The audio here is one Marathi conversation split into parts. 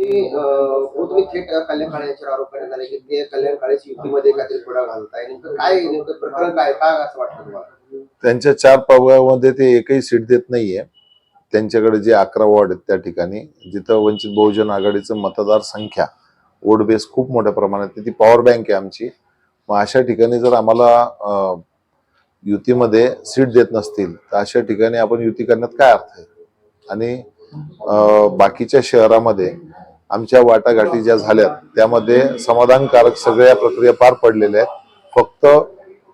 तुम्ही थेट कल्याण काळे यांच्यावर आरोप करण्यात आले की ते कल्याण काळेची युतीमध्ये काहीतरी घालताय नेमकं काय नेमकं प्रकरण काय काय असं वाटतं तुम्हाला? त्यांच्या चार प्रभागामध्ये ते एकही सीट देत नाहीये. त्यांच्याकडे जे अकरा वॉर्ड आहेत त्या ठिकाणी जिथं वंचित बहुजन आघाडीचं मतदार संख्या वोट बेस खूप मोठ्या प्रमाणात ती पॉवर बँक आहे आमची. मग अशा ठिकाणी जर आम्हाला युतीमध्ये सीट देत नसतील तर अशा ठिकाणी आपण युती करण्यात काय अर्थ आहे? आणि बाकीच्या शहरामध्ये आमच्या वाटाघाटी ज्या झाल्यात. त्यामध्ये समाधानकारक सगळ्या प्रक्रिया पार पडलेल्या आहेत. फक्त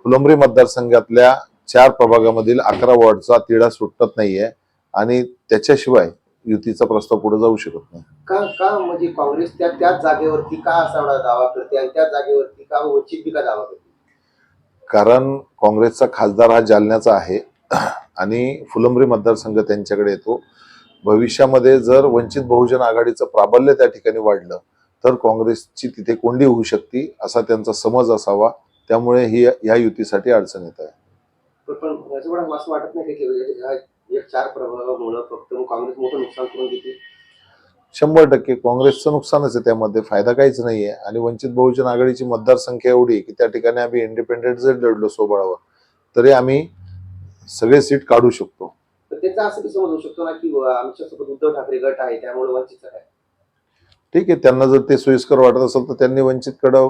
फुलंब्री मतदारसंघातल्या चार प्रभागामधील अकरा वॉर्डचा तिढा सुटत नाहीये आणि त्याच्याशिवाय युतीचा प्रस्ताव पुढे जाऊ शकत नाही. का का म्हणजे काँग्रेस त्या त्याच जागेवरती का असा दावा करते आणि त्याच जागेवरती का वंचित का दावा करते? कारण काँग्रेसचा खासदार हा जालन्याचा आहे. आणि फुलंब्री मतदारसंघ त्यांच्याकडे येतो. भविष्यामध्ये जर वंचित बहुजन आघाडीचं प्राबल्य त्या ठिकाणी वाढलं तर काँग्रेसची तिथे कोंडी होऊ शकते असा त्यांचा समज असावा. त्यामुळे ही या युतीसाठी अडचण येत आहे. असं वाटत नाही का चार फक्त काँग्रेस मोठं नुकसान करून घेते शंभर टक्के काँग्रेसचं नुकसानच आहे त्यामध्ये फायदा काहीच नाहीये. आणि वंचित बहुजन आघाडीची मतदारसंख्या एवढी आहे की त्या ठिकाणी आम्ही इंडिपेंडेंट जरी लढलो सोबळावर तरी आम्ही सगळे सीट काढू शकतो. त्याचा असं कसं म्हणू शकतो ना की आमच्यासोबत उद्धव ठाकरे गट आहे त्यामुळे वंचितचं काय ठीक आहे त्यांना जर ते सोयीस्कर वाटत असेल तर त्यांनी वंचितकडं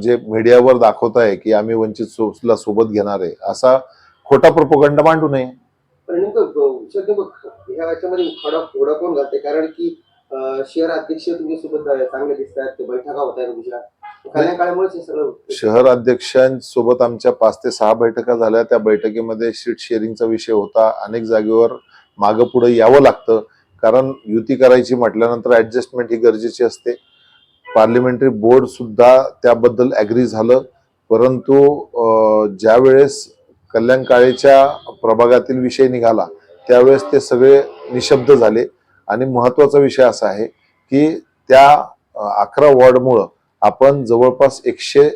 जे मीडियावर दाखवत आहे की आम्ही वंचित सोबत घेणार आहे असा खोटा प्रोपोगंडा मांडू नये. पण याच्यामध्ये खडा थोडा कोण घालते कारण की शहर अध्यक्ष तुमच्यासोबत चांगले दिसतात ते बैठका होत आहेत तुमच्या. शहर अध्यक्षांसोबत आमच्या पाच ते सहा बैठका झाल्या. त्या बैठकीमध्ये सीट शेअरिंगचा विषय होता. अनेक जागेवर मागं पुढे यावं लागतं. कारण युती करायची म्हटल्यानंतर ऍडजस्टमेंट ही गरजेची असते. पार्लिमेंटरी बोर्ड सुद्धा त्याबद्दल ऍग्री झालं. परंतु ज्यावेळेस ज्या वेळेस कल्याण काळेच्या प्रभागातील विषय निघाला त्यावेळेस ते सगळे निशब्द झाले. आणि महत्त्वाचा विषय असा आहे की त्या अकरा वॉर्डमुळं आपण जवळपास एकशे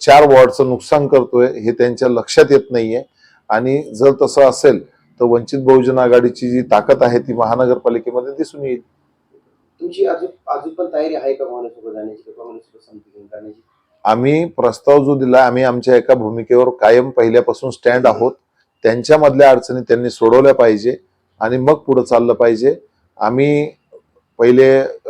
चार वॉर्डचं नुकसान करतोय हे त्यांच्या लक्षात येत नाहीये. आणि जर तसं असेल तर वंचित बहुजन आघाडीची जी ताकद आहे ती महानगरपालिकेमध्ये दिसून येईल. तुमची अजून पण तयारी आहे का काँग्रेससोबत जाण्याची काँग्रेससोबत करण्याची आम्ही प्रस्ताव जो दिला आम्ही आमच्या एका भूमिकेवर कायम पहिल्यापासून स्टँड आहोत. त्यांच्यामधल्या अडचणी त्यांनी सोडवल्या पाहिजे आणि मग पुढे चाललं पाहिजे. आम्ही पहिले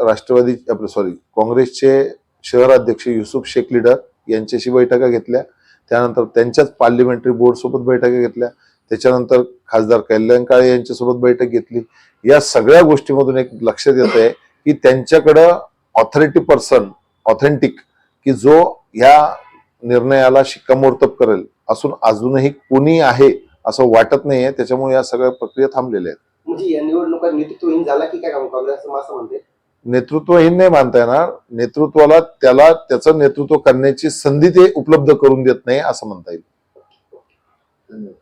राष्ट्रवादी आपलं सॉरी काँग्रेसचे शहराध्यक्ष युसुफ शेख लीडर यांच्याशी बैठका घेतल्या. त्यानंतर त्यांच्याच पार्लिमेंटरी बोर्ड सोबत बैठका घेतल्या. त्याच्यानंतर खासदार कल्याण काळे यांच्यासोबत बैठक घेतली. या सगळ्या गोष्टीमधून एक लक्षात येत आहे की त्यांच्याकडं ऑथॉरिटी पर्सन ऑथेंटिक की जो या निर्णयाला शिक्कामोर्तब करेल असून अजूनही कोणी आहे असं वाटत नाहीये. त्याच्यामुळे या सगळ्या प्रक्रिया थांबलेल्या आहेत. म्हणजे या निवडणुका नेतृत्वहीन झाला की काय काँग्रेस असं म्हणते. नेतृत्वहीन नाही मानता येणार. नेतृत्वाला त्याला त्याचं नेतृत्व करण्याची संधी ते उपलब्ध करून देत नाही असं म्हणता येईल. धन्यवाद.